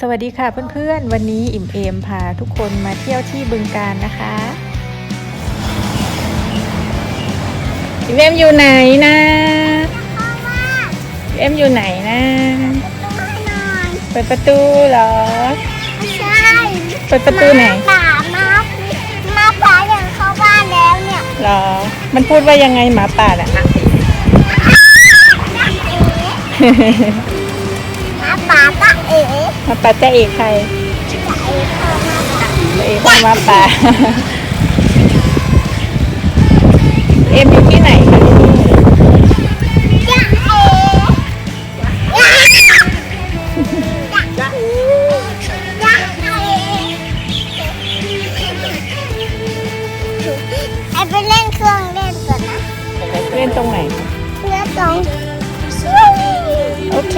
สวัสดีค่ะเพื่อนๆ วันนี้อิ่มเอมพาทุกคนมาเที่ยวที่บึงการนะคะ อิ่มเอมอยู่ไหนนะอิ่มเอมอยู่ไหนนะเปิดประตูเหรอใช่เปิดประตูไหนป่ามามาป่าอย่างเข้าบ้านแล้วเนี่ยเหรอ มันพูดว่ายังไงหมาป่าน่ะ มาป่าก็เอ๋หมาป่าจะเอกใครจะเอ๋เข้ามาป่าจะเอกพ่อหมาป่าเอ็มอยู่ที่ไหนคะลูกจะเอ๋จะเอ๋ไอไปเล่นเครื่องเล่นก่อนนะ เล่นตรงไหนเพื่อตรงโอเค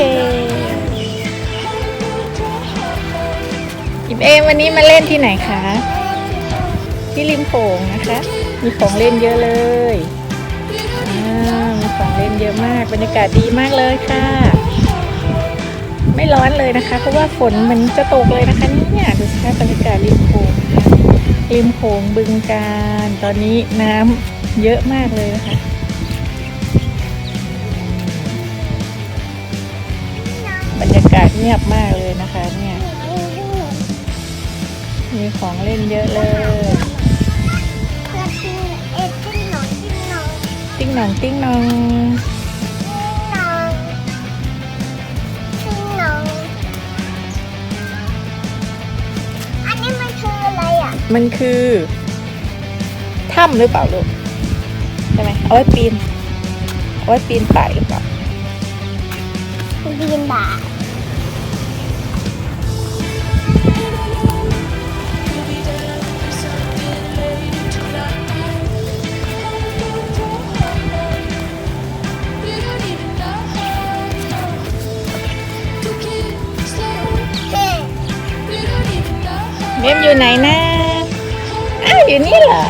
อิมเอมวันนี้มาเล่นที่ไหนคะ ที่ริมโขงนะคะ มีของเล่นเยอะเลยมีของเล่นเยอะมาก บรรยากาศดีมากเลยค่ะ ไม่ร้อนเลยนะคะ เพราะว่าฝนมันจะตกเลยนะคะเนี่ยดูสิคะบรรยากาศริมโขงนะคะริมโขงบึงการตอนนี้น้ำเยอะมากเลยนะคะบรรยากาศเงียบมากเลยนะคะเนี่ย มีของเล่นเยอะเลยเพื่อที่เอ็ดที่หนอนที่หนอนติ้งหนองติ้งหนองหนอนที่หนอนอันนี้มันคืออะไรอะมันคือถ้ำหรือเปล่าลูกใช่ไหมเอาไว้ปีน เอาไว้ปีนป่ายหรือเปล่าบีนบาท เมมอยู่ไหนนะอ้าวอยู่นี่เหรอ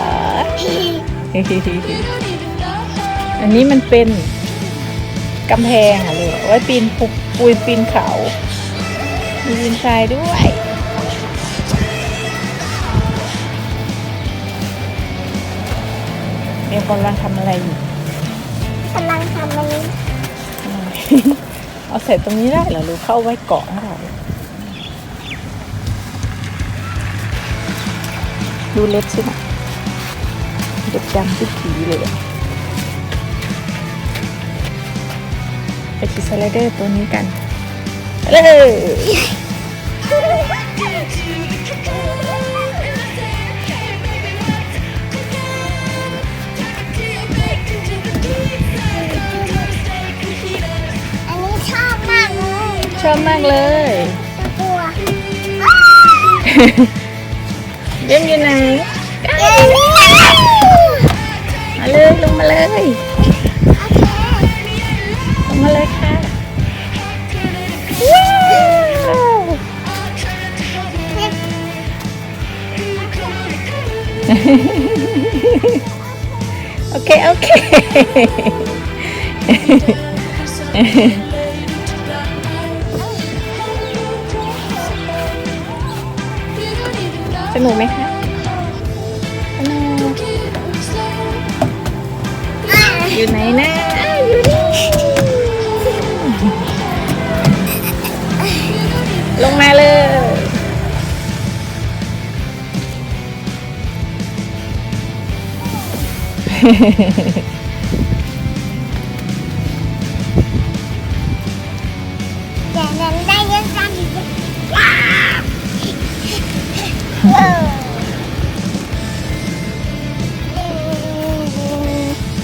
อันนี้มันเป็นกำแพงอะลูกเอาไว้ปีนภูปุยปีนเขา มีดินทรายด้วย เมมกำลังทำอะไรอยู่กำลังทำอันนี้เอาใส่ตรงนี้ได้เหรอหรือเข้าไว้เกาะให้เรา ดูเล็บสินะเด็กดำที่ผีเลยอะไปขี่สไลเดอร์ตัวนี้กันไปเลยอันนี้ชอบมากเลยชอบมากเลยตะกัว เยี่ยมอยู่ไหนเย้นี่มาเลยลงมาเลยลงมาเลยค่ะโอเค โอเค สนุกไหมคะสนุกอยู่ไหนนะอยู่นี่ลงมาเลยแต่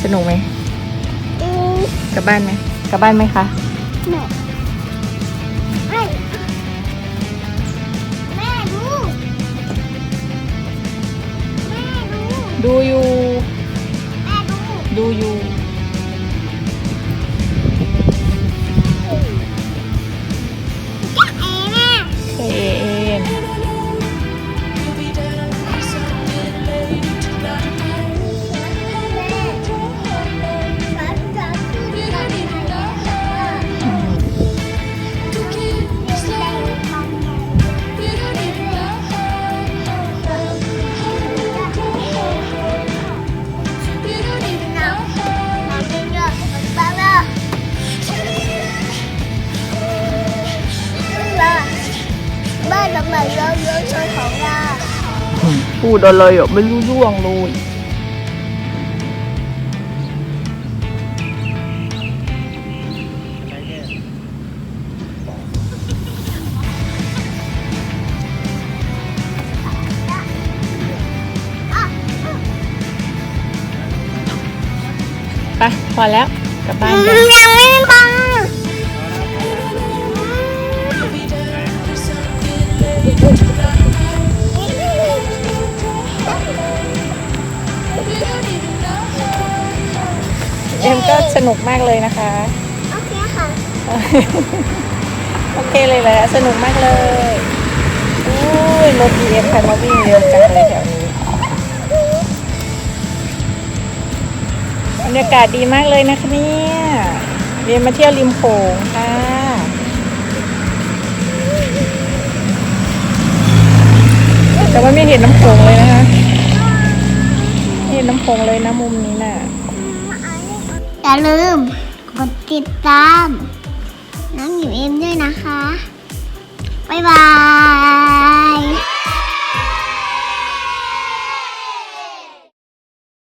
สนุกไหมอืมกลับบ้านไหมกลับบ้านไหมคะแม่แม่แม่ดูแม่ดูดูอยู่ แม่ดู ดูอยู่ พูดอะไรอะไม่รู้เรื่องเลยไปพอแล้วกลับบ้านกันยังไม่บัง ก็สนุกมากเลยนะคะ โอเคค่ะ โอเคเลยแหละสนุกมากเลยอุ้ยรถ BM คันมาวิ่งเร็วจังเลยแถวนี้บรรยากาศดีมากเลยนะคะเนี่ยเรียนมาเที่ยวริมโขงค่ะแต่ว่าไม่เห็นน้ำโขงเลยนะคะไม่เห็นน้ำโขงเลยนะมุมนี้น่ะ อย่าลืม กดติดตาม น้องหมิวเอ็มด้วยนะคะ บ๊ายบาย